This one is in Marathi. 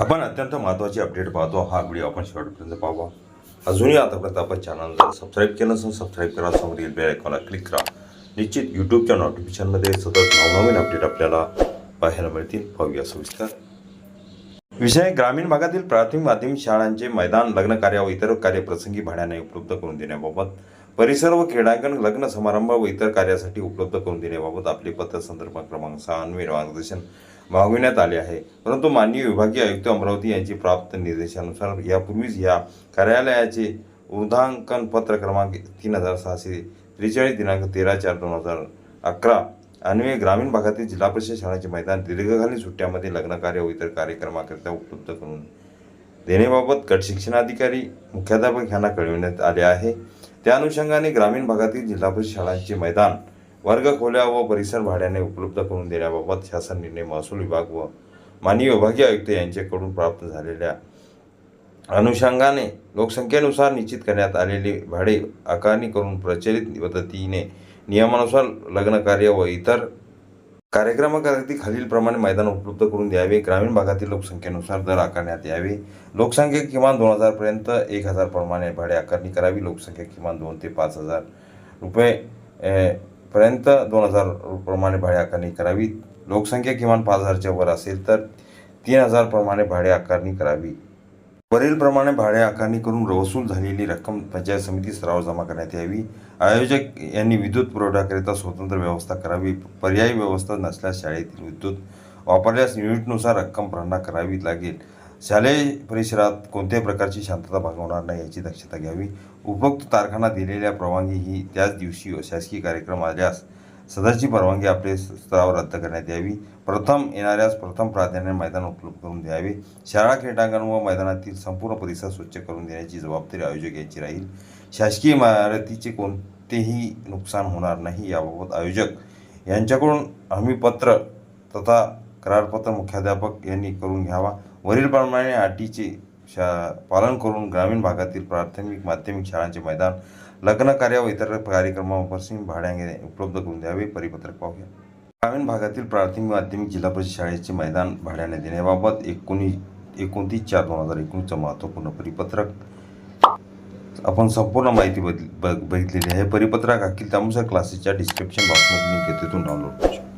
आपण अत्यंत महत्त्वाची अपडेट पाहतो. हा व्हिडिओ आपण शेवटपर्यंत पाहावा अजूनही आतापर्यंत आपण चॅनल जर सबस्क्राईब केलं नसेल सबस्क्राईब करा. समोरील बेल आयकॉनला क्लिक करा. निश्चित यूट्यूबच्या नोटिफिकेशनमध्ये सतत नवनवीन अपडेट आपल्याला पाहायला मिळतील. पाहूया सविस्तर. विषय ग्रामीण भागातील प्राथमिक माध्यमिक शाळांचे मैदान लग्न कार्य व इतर कार्यप्रसंगी भाड्याने उपलब्ध करून देण्याबाबत परिसर व क्रीडांगण लग्न समारंभ व इतर कार्यासाठी उपलब्ध करून देण्याबाबत आपले पत्र संदर्भ क्रमांक सहा मार्गदर्शन मागविण्यात आले आहे. परंतु माननीय विभागीय आयुक्त अमरावती यांची प्राप्त निर्देशानुसार यापूर्वीच या कार्यालयाचे उदांकन पत्र क्रमांक तीन हजार सहाशे त्रेचाळीस दिनांक तेरा चार दोन हजार अकरा अन्वये ग्रामीण भागातील जिल्हा परिषद शाळेचे मैदान दीर्घकालीन सुट्ट्यामध्ये लग्नकार्य व इतर कार्यक्रमाकरिता उपलब्ध करून देण्याबाबत गट शिक्षणाधिकारी मुख्याध्यापक यांना कळविण्यात आले आहे. त्या अनुषंगाने ग्रामीण भागातील जिल्हा परिषद शाळांचे मैदान वर्ग खोल्या व परिसर भाड्याने उपलब्ध करून देण्याबाबत शासन निर्णय महसूल विभाग व माननीय विभागीय आयुक्त यांच्याकडून प्राप्त झालेल्या अनुषंगाने लोकसंख्येनुसार निश्चित करण्यात आलेले भाडे आकारणी करून प्रचलित पद्धतीने नियमानुसार लग्नकार्य व इतर कार्यक्रमाकरिता खालीलप्रमाणे मैदान उपलब्ध करून द्यावे. ग्रामीण भागातील लोकसंख्येनुसार दर आकारण्यात यावे. लोकसंख्या किमान दोन हजारपर्यंत एक हजारप्रमाणे भाडे आकारणी करावी. लोकसंख्या किमान दोन ते पाच हजार रुपये पर्यंत दोन हजार प्रमाणे भाडे आकारणी करावी. लोकसंख्या किमान पाच हजारच्या वर असेल तर तीन हजारप्रमाणे भाडे आकारणी करावी. वरीलप्रमाणे भाडे आकारणी करून वसूल झालेली रक्कम पंचायत समिती स्तरावर जमा करण्यात यावी. आयोजक यांनी विद्युत पुरवठ्याकरिता स्वतंत्र व्यवस्था करावी. पर्यायी व्यवस्था नसल्यास शाळेतील विद्युत वापरल्यास युनिटनुसार रक्कम भरणा करावी लागेल. शालेय परिसरात कोणत्याही प्रकारची शांतता भागवणार नाही याची दक्षता घ्यावी. उपरोक्त तारखांना दिलेल्या परवानगी ही त्याच दिवशी शासकीय कार्यक्रम आल्यास सदरची परवानगी आपले स्तरावर रद्द करण्यात यावी. प्रथम येणाऱ्यास प्रथम प्राधान्य मैदान उपलब्ध करून द्यावे. शाळा क्रीडांगण व मैदानातील संपूर्ण परिसर स्वच्छ करून देण्याची जबाबदारी आयोजक यांची राहील. शासकीय इमारतीचे कोणतेही नुकसान होणार नाही याबाबत आयोजक यांच्याकडून हमीपत्र तथा करारपत्र मुख्याध्यापक यांनी करून घ्यावा. वरीलप्रमाणे अटीचे शा पालन करून ग्रामीण भागातील प्राथमिक माध्यमिक शाळांचे मैदान लग्न कार्य व इतर कार्यक्रमापासून भाड्याने उपलब्ध करून द्यावे परिपत्रक पाहूया. ग्रामीण भागातील प्राथमिक माध्यमिक जिल्हा परिषद शाळेचे मैदान भाड्याने देण्याबाबत एकोणीस एकोणतीस चार दोन हजार एकोणीसचं महत्त्वपूर्ण परिपत्रक आपण संपूर्ण माहिती ब बघितलेली आहे. परिपत्रक अखिल त्यानुसार क्लासेसच्या डिस्क्रिप्शन बॉक्समध्ये लिंक आहे तिथून डाउनलोड करू शकतो.